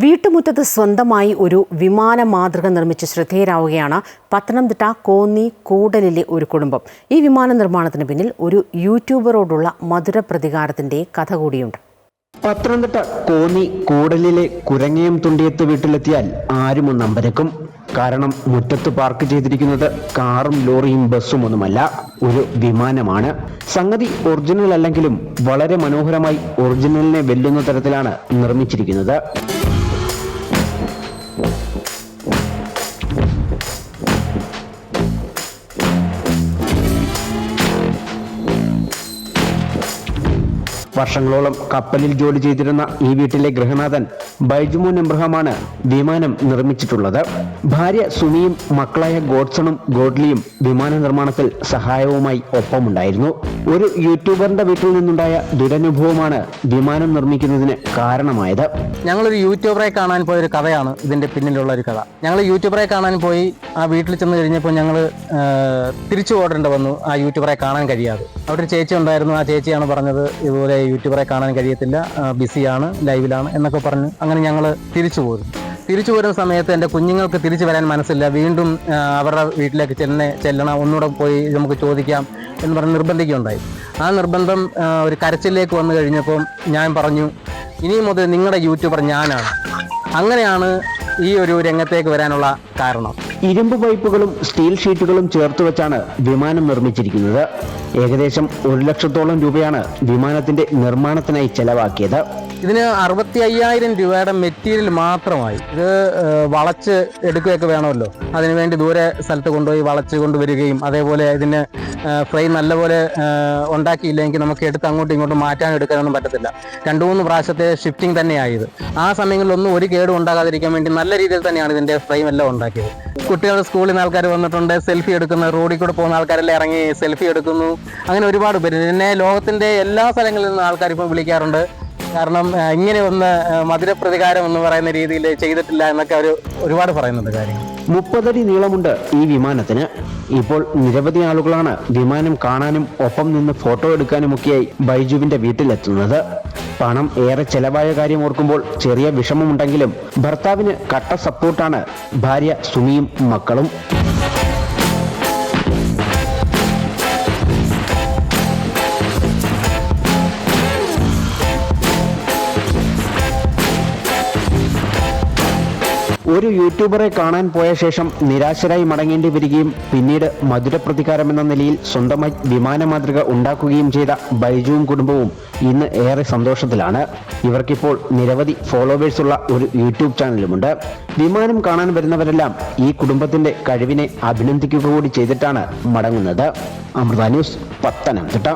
വീട്ടുമുറ്റത്ത് സ്വന്തമായി ഒരു വിമാന മാതൃക നിർമ്മിച്ച് ശ്രദ്ധേയരാവുകയാണ് പത്തനംതിട്ട കോന്നി കൂടലിലെ ഒരു കുടുംബം. ഈ വിമാന നിർമ്മാണത്തിന് പിന്നിൽ ഒരു യൂട്യൂബറോടുള്ള മധുര പ്രതികാരത്തിന്റെ കഥ കൂടിയുണ്ട്. പത്തനംതിട്ട കോന്നി കൂടലിലെ കുരങ്ങയം തുണ്ടിയത്ത് വീട്ടിലെത്തിയാൽ ആരും ഒന്ന് അമ്പരക്കും. കാരണം മുറ്റത്ത് പാർക്ക് ചെയ്തിരിക്കുന്നത് കാറും ലോറിയും ബസ്സും ഒന്നുമല്ല ഒരു വിമാനമാണ്. സംഗതി ഒറിജിനൽ അല്ലെങ്കിലും വളരെ മനോഹരമായി ഒറിജിനലിനെ വെല്ലുന്ന തരത്തിലാണ് നിർമ്മിച്ചിരിക്കുന്നത്. വർഷങ്ങളോളം കപ്പലിൽ ജോലി ചെയ്തിരുന്ന ഈ വീട്ടിലെ ഗൃഹനാഥൻ ബൈജുമോൻ എബ്രഹാമാണ് വിമാനം നിർമ്മിച്ചിട്ടുള്ളത്. ഭാര്യ സുനിയും മക്കളായ ഗോഡ്സണും ഗോഡ്ലിയും വിമാന നിർമ്മാണത്തിൽ സഹായവുമായി ഒപ്പമുണ്ടായിരുന്നു. ഒരു യൂട്യൂബറിന്റെ വീട്ടിൽ നിന്നുണ്ടായ ദുരനുഭവമാണ് വിമാനം നിർമ്മിക്കുന്നതിന് കാരണമായത്. ഞങ്ങളൊരു യൂട്യൂബറെ കാണാൻ പോയ ഒരു കഥയാണ് ഇതിന്റെ പിന്നിലുള്ള ഒരു കഥ. ഞങ്ങൾ യൂട്യൂബറെ കാണാൻ പോയി ആ വീട്ടിൽ ചെന്ന് കഴിഞ്ഞപ്പോൾ ഞങ്ങൾ തിരിച്ചു ഓടേണ്ടി വന്നു ആ യൂട്യൂബറെ കാണാൻ കഴിയാതെ. അവിടെ ഒരു ചേച്ചി ഉണ്ടായിരുന്നു ആ ചേച്ചിയാണ് പറഞ്ഞത് ഇതുപോലെ യൂട്യൂബറെ കാണാൻ കഴിയത്തില്ല ബിസിയാണ് ലൈവിലാണ് എന്നൊക്കെ പറഞ്ഞ് അങ്ങനെ ഞങ്ങൾ തിരിച്ചു പോരും. തിരിച്ചു വരുന്ന സമയത്ത് എന്റെ കുഞ്ഞുങ്ങൾക്ക് തിരിച്ചു വരാൻ മനസ്സില്ല. വീണ്ടും അവരുടെ വീട്ടിലേക്ക് ചെന്നെ ചെല്ലണം ഒന്നുകൂടെ പോയി നമുക്ക് ചോദിക്കാം എന്ന് പറഞ്ഞ് നിർബന്ധിക്കുകയുണ്ടായി. ആ നിർബന്ധം ഒരു കരച്ചിലേക്ക് വന്നു കഴിഞ്ഞപ്പോൾ ഞാൻ പറഞ്ഞു ഇനി മുതൽ നിങ്ങളുടെ യൂട്യൂബർ ഞാനാണ്. അങ്ങനെയാണ് ഈ ഒരു രംഗത്തേക്ക് വരാനുള്ള കാരണം. ഇരുമ്പ് പൈപ്പുകളും സ്റ്റീൽ ഷീറ്റുകളും ചേർത്ത് വെച്ചാണ് വിമാനം നിർമ്മിച്ചിരിക്കുന്നത്. ഏകദേശം ഒരു ലക്ഷത്തോളം രൂപയാണ് വിമാനത്തിന്റെ നിർമ്മാണത്തിനായി ചെലവാക്കിയത്. ഇതിന് അറുപത്തി അയ്യായിരം രൂപയുടെ മെറ്റീരിയൽ മാത്രമായി. ഇത് വളച്ച് എടുക്കുകയൊക്കെ വേണമല്ലോ. അതിനുവേണ്ടി ദൂരെ സ്ഥലത്ത് കൊണ്ടുപോയി വളച്ച് കൊണ്ടുവരികയും അതേപോലെ ഇതിന് ഫ്രെയിം നല്ലപോലെ ഉണ്ടാക്കിയില്ലെങ്കിൽ നമുക്ക് എടുത്ത് അങ്ങോട്ടും ഇങ്ങോട്ടും മാറ്റാൻ എടുക്കാനൊന്നും പറ്റത്തില്ല. രണ്ടു മൂന്ന് പ്രാവശ്യത്തെ ഷിഫ്റ്റിംഗ് തന്നെയായത് ആ സമയങ്ങളിലൊന്നും ഒരു കേടും ഉണ്ടാകാതിരിക്കാൻ വേണ്ടി നല്ല രീതിയിൽ തന്നെയാണ് ഇതിന്റെ ഫ്രെയിം എല്ലാം ഉണ്ടാക്കിയത്. കുട്ടികൾ സ്കൂളിൽ നിന്ന് ആൾക്കാർ വന്നിട്ടുണ്ട് സെൽഫി എടുക്കുന്ന റോഡിൽ കൂടെ പോകുന്ന ആൾക്കാരെല്ലാം ഇറങ്ങി സെൽഫി എടുക്കുന്നു. അങ്ങനെ ഒരുപാട് പേര്. എന്നെ ലോകത്തിന്റെ എല്ലാ സ്ഥലങ്ങളിൽ നിന്നും ആൾക്കാർ ഇപ്പം വിളിക്കാറുണ്ട്. കാരണം ഇങ്ങനെ ഒന്ന് മധുരപ്രതികാരം എന്ന് പറയുന്ന രീതിയിൽ ചെയ്തിട്ടില്ല എന്നൊക്കെ അവർ ഒരുപാട് പറയുന്നുണ്ട് കാര്യങ്ങൾ. മുപ്പതടി നീളമുണ്ട് ഈ വിമാനത്തിന്. ഇപ്പോൾ നിരവധി ആളുകളാണ് വിമാനം കാണാനും ഒപ്പം നിന്ന് ഫോട്ടോ എടുക്കാനുമൊക്കെയായി ബൈജുവിന്റെ വീട്ടിലെത്തുന്നത്. പണം ഏറെ ചെലവായ കാര്യം ഓർക്കുമ്പോൾ ചെറിയ വിഷമമുണ്ടെങ്കിലും ഭർത്താവിന് കട്ട സപ്പോർട്ടാണ് ഭാര്യ സുമിയും മക്കളും. ഒരു യൂട്യൂബറെ കാണാൻ പോയ ശേഷം നിരാശരായി മടങ്ങേണ്ടി വരികയും പിന്നീട് മധുരപ്രതികാരം എന്ന നിലയിൽ സ്വന്തമായി വിമാന മാതൃക ഉണ്ടാക്കുകയും ചെയ്ത ബൈജുവും കുടുംബവും ഇന്ന് ഏറെ സന്തോഷത്തിലാണ്. ഇവർക്കിപ്പോൾ നിരവധി ഫോളോവേഴ്സ് ഉള്ള ഒരു യൂട്യൂബ് ചാനലുമുണ്ട്. വിമാനം കാണാൻ വരുന്നവരെല്ലാം ഈ കുടുംബത്തിന്റെ കഴിവിനെ അഭിനന്ദിക്കുക കൂടി ചെയ്തിട്ടാണ് മടങ്ങുന്നത്. അമൃത ന്യൂസ് പത്തനംതിട്ട.